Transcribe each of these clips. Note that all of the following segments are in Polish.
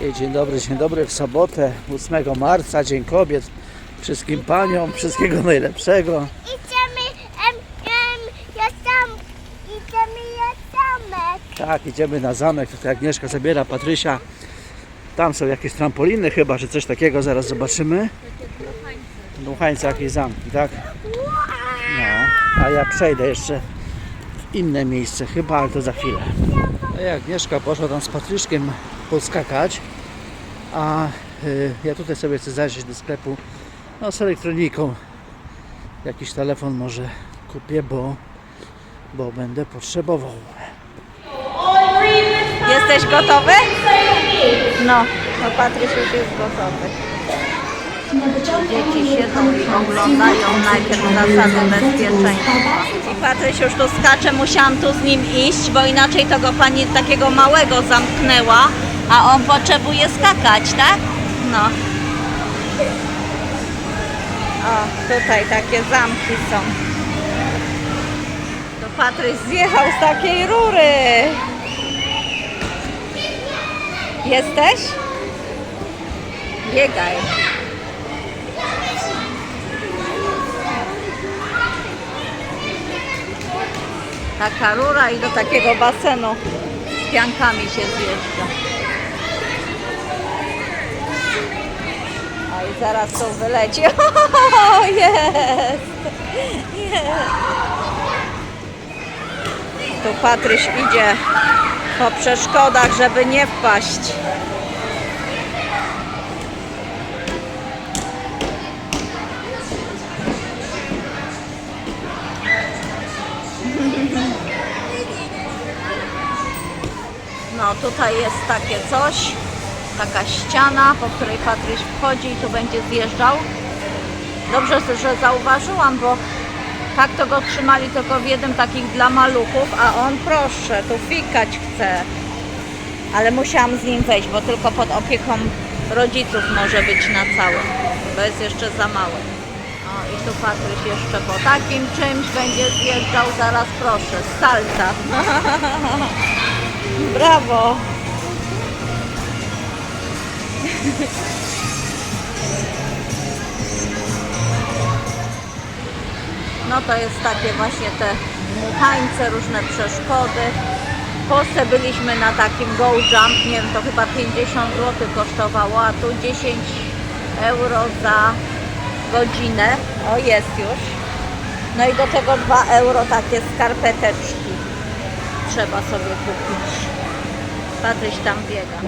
Dzień dobry, dzień dobry w sobotę 8 marca, Dzień Kobiet. Wszystkim paniom, wszystkiego najlepszego. Idziemy, em, em, ja sam, idziemy ja zamek. Tak, idziemy na zamek, tutaj Agnieszka zabiera Patrysia. Tam są jakieś trampoliny chyba, czy coś takiego, zaraz zobaczymy. Dmuchańce, jakieś zamki, tak? No, a ja przejdę jeszcze w inne miejsce chyba, ale to za chwilę. A jak Agnieszka poszła tam z Patryszkiem poskakać, a y, ja tutaj sobie chcę zajrzeć do sklepu no, z elektroniką. Jakiś telefon może kupię, bo, bo będę potrzebował. Jesteś gotowy? No, no Patryś już jest gotowy. Dzieci siedzą i oglądają najpierw zasady bezpieczeństwa. I Patryś już tu skacze, musiałam tu z nim iść, bo inaczej to go pani takiego małego zamknęła, a on potrzebuje skakać, tak? No. O, tutaj takie zamki są. To Patryś zjechał z takiej rury. Jesteś? Biegaj. Taka rura i do takiego basenu z piankami się zjeżdża. A i zaraz tu wyleci. O! Jest! Tu Patryś idzie po przeszkodach, żeby nie wpaść. No tutaj jest takie coś, taka ściana, po której Patryś wchodzi i tu będzie zjeżdżał. Dobrze, że zauważyłam, bo tak to go trzymali tylko w jednym takich dla maluchów, a on proszę, tu fikać chce. Ale musiałam z nim wejść, bo tylko pod opieką rodziców może być na całym, bo jest jeszcze za mały. O i tu Patryś jeszcze po takim czymś będzie zjeżdżał, zaraz proszę, salta. Brawo! No to jest takie właśnie te dmuchańce, różne przeszkody. W Polsce byliśmy na takim go jump, nie wiem, to chyba 50 zł kosztowało, a tu 10 euro za godzinę. O, jest już. No i do tego 2 euro takie skarpeteczki trzeba sobie kupić. Patryś tam biega.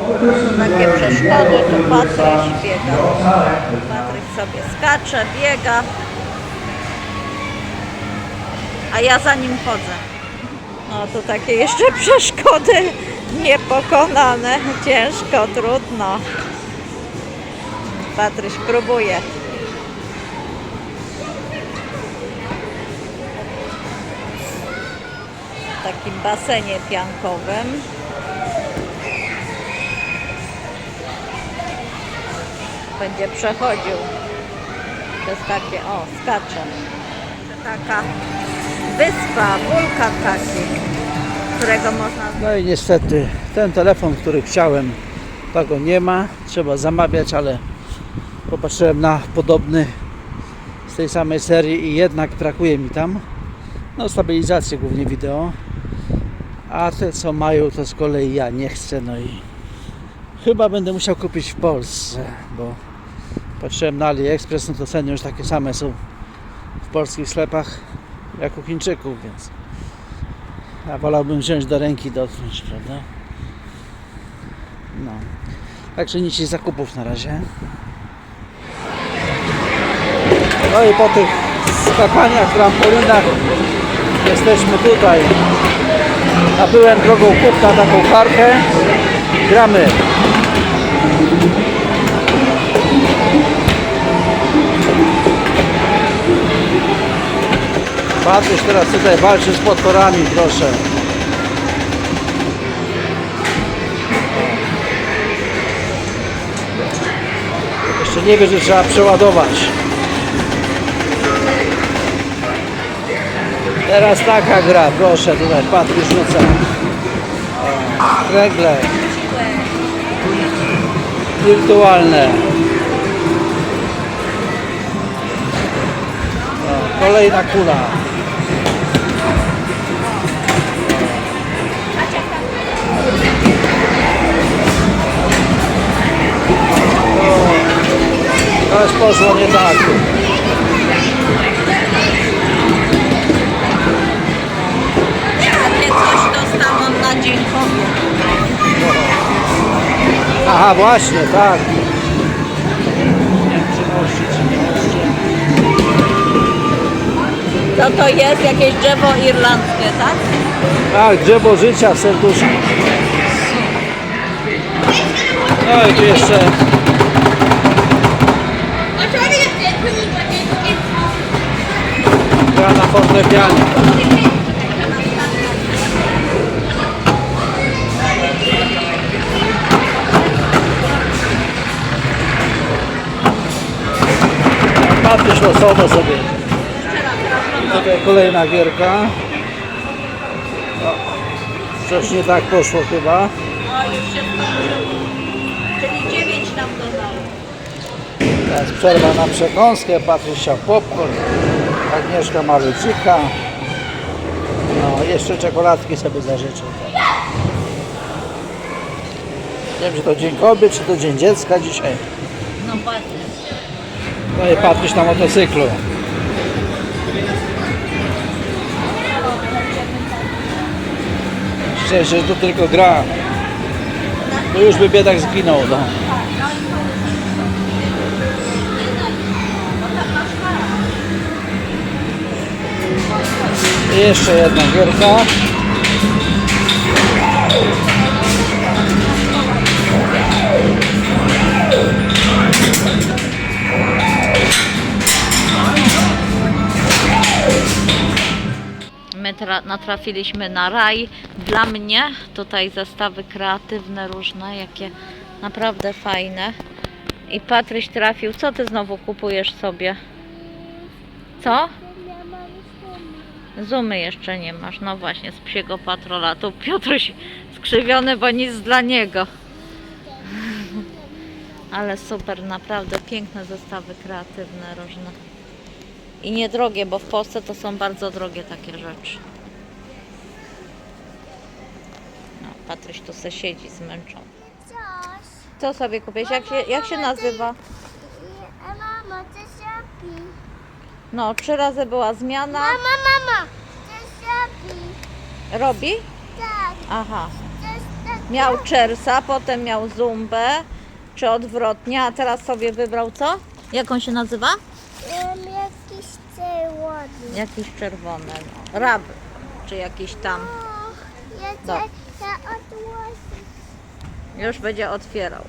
Takie przeszkody, tu Patryś biega. Patryś sobie skacze, biega a ja za nim chodzę. No tu takie jeszcze przeszkody niepokonane, ciężko, trudno. Patryś próbuje. W takim basenie piankowym. Będzie przechodził przez takie, o, skacze. Taka wyspa, wulkan taki, którego można... No i niestety ten telefon, który chciałem, tego nie ma. Trzeba zamawiać, ale popatrzyłem na podobny z tej samej serii i jednak brakuje mi tam. No stabilizację głównie wideo. A te co mają to z kolei ja nie chcę, no i chyba będę musiał kupić w Polsce, bo patrzyłem na AliExpress, no to ceny już takie same są w polskich sklepach jak u Chińczyków, więc ja wolałbym wziąć do ręki dotknąć, prawda? No. Także nic zakupów na razie. No i po tych skakaniach, trampolinach jesteśmy tutaj. Nabyłem drogą kupna taką kartę. Gramy. Patryś teraz tutaj walczy z potworami, proszę. Jeszcze nie wie, że trzeba przeładować. Teraz taka gra, proszę, tutaj Patryś rzuca. Kręgle. wirtualne. Kolejna kula. Teraz poszło nie tak. Takie coś dostałam na Dzień Kobiet. Aha, właśnie, tak. Co to jest? Jakieś drzewo irlandzkie, tak? Tak, drzewo życia w serduszku. No i tu jeszcze gra na fortepianie. Patrzysz losowo sobie. Tutaj kolejna gierka. O, Coś nie tak poszło chyba. Czyli 9 nam dodało. Teraz przerwa na przekąskę, Patrysia popcorn, Agnieszka malucika. No, jeszcze czekoladki sobie zażyczę. Nie wiem, czy to Dzień Kobiet, czy to Dzień Dziecka dzisiaj. No właśnie. No i Patryś na motocyklu. Szczerze, że to tylko gra. To już by biedak zginął, no. Jeszcze jedna gierka. My tra- natrafiliśmy na raj. Dla mnie tutaj zestawy kreatywne różne, jakie naprawdę fajne. I Patryś trafił. Co ty znowu kupujesz sobie? Co? Zumy jeszcze nie masz. No właśnie, z psiego patrola. Tu Piotruś skrzywiony, bo nic dla niego. Ale super, naprawdę piękne zestawy kreatywne różne. I niedrogie, bo w Polsce to są bardzo drogie takie rzeczy. No, Patryś tu se siedzi zmęczony. Co sobie kupiłeś? Jak się, jak się nazywa? Mamo, to siapi. No, trzy razy była zmiana. Mama, mama, to siapi. Robi? Tak, Aha. tak. Miał Czersa, potem miał Zumbę, czy odwrotnie, a teraz sobie wybrał co? Jak on się nazywa? Um, jakiś czerwony. Jakiś czerwony, no. Rab, czy jakiś tam. Och, ja No. chcę ja odłożyć. Już będzie otwierał.